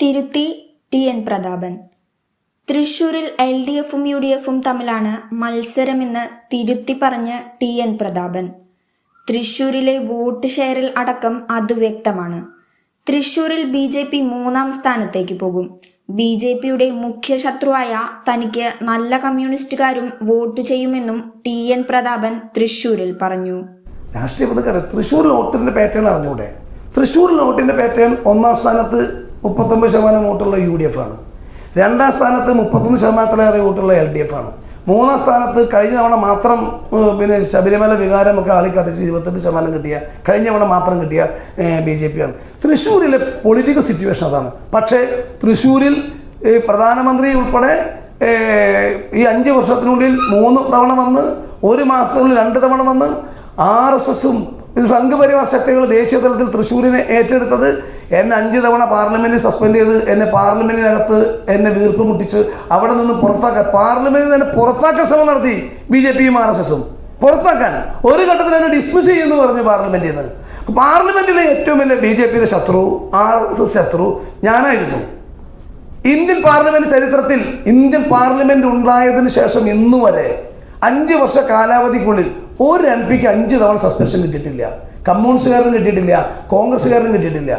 തിരുത്തി T N Prathapan. തൃശൂരിൽ L D എഫും യു ഡി എഫും തമ്മിലാണ് മത്സരമെന്ന് തിരുത്തി പറഞ്ഞ് ടി എൻ പ്രതാപൻ. തൃശൂരിലെ വോട്ട് ഷെയറിൽ അടക്കം അത് വ്യക്തമാണ്. തൃശൂരിൽ ബി ജെ പി മൂന്നാം സ്ഥാനത്തേക്ക് പോകും. ബി ജെ പിയുടെ മുഖ്യ ശത്രുവായ തനിക്ക് നല്ല കമ്മ്യൂണിസ്റ്റുകാരും വോട്ട് ചെയ്യുമെന്നും ടി എൻ പ്രതാപൻ തൃശൂരിൽ പറഞ്ഞു. രാഷ്ട്രീയ തൃശ്ശൂർ വോട്ടിന്റെ പാറ്റേൺ അറിഞ്ഞൂടെ? തൃശ്ശൂർ വോട്ടിന്റെ പാറ്റേൺ ഒന്നാം സ്ഥാനത്ത് മുപ്പത്തൊമ്പത് ശതമാനം വോട്ടുള്ള യു ഡി എഫ് ആണ്. രണ്ടാം സ്ഥാനത്ത് മുപ്പത്തൊന്ന് ശതമാനത്തിലേറെ വോട്ടുള്ള എൽ ഡി എഫ് ആണ്. മൂന്നാം സ്ഥാനത്ത് കഴിഞ്ഞ തവണ മാത്രം പിന്നെ ശബരിമല വികാരമൊക്കെ ആളിക്കത്തിച്ച് ഇരുപത്തെട്ട് ശതമാനം കിട്ടിയ കഴിഞ്ഞ തവണ മാത്രം കിട്ടിയ ബി ജെ പി ആണ്. തൃശ്ശൂരിലെ പൊളിറ്റിക്കൽ സിറ്റുവേഷൻ അതാണ്. പക്ഷേ തൃശ്ശൂരിൽ പ്രധാനമന്ത്രി ഉൾപ്പെടെ ഈ അഞ്ച് വർഷത്തിനുള്ളിൽ മൂന്ന് തവണ വന്ന് ഒരു മാസത്തിനുള്ളിൽ രണ്ട് തവണ വന്ന് ആർ എസ് എസും സംഘപരിവാർ ശക്തികൾ ദേശീയ തലത്തിൽ തൃശ്ശൂരിനെ ഏറ്റെടുത്തത് എന്നെ അഞ്ച് തവണ പാർലമെന്റിൽ സസ്പെൻഡ് ചെയ്ത് എന്നെ പാർലമെന്റിനകത്ത് എന്നെ വീർപ്പ് മുട്ടിച്ച് അവിടെ നിന്ന് പുറത്താക്കാൻ പാർലമെന്റിൽ നിന്ന് പുറത്താക്കാൻ ശ്രമം നടത്തി ബി ജെ പിയും ആർ എസ് എസും. പുറത്താക്കാൻ. ഒരു ഘട്ടത്തിൽ എന്നെ ഡിസ്മിസ് ചെയ്യുമെന്ന് പറഞ്ഞു പാർലമെന്റിൽ നിന്ന് പാർലമെന്റിലെ ഏറ്റവും വലിയ ബി ജെ പിയുടെ ശത്രു ആർ എസ് എസ് ശത്രു ഞാനായിരുന്നു. ഇന്ത്യൻ പാർലമെന്റ് ചരിത്രത്തിൽ ഇന്ത്യൻ പാർലമെന്റ് ഉണ്ടായതിനു ശേഷം ഇന്നു വരെ അഞ്ച് വർഷ കാലാവധിക്കുള്ളിൽ ഒരു എം പിക്ക് അഞ്ച് തവണ സസ്പെൻഷൻ കിട്ടിയിട്ടില്ല. കമ്മ്യൂണിസ്റ്റുകാരനും കിട്ടിയിട്ടില്ല. കോൺഗ്രസ്സുകാരനും കിട്ടിയിട്ടില്ല.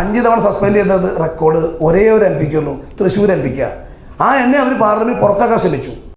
അഞ്ച് തവണ സസ്പെൻഡ് ചെയ്തത് റെക്കോർഡ് ഒരേ ഒരു എം പിക്കുള്ളൂ തൃശ്ശൂർ എം പിക്കാണ് ആ എന്നെ അവർ പാർലമെന്റ് പുറത്താക്കാൻ ശ്രമിച്ചു.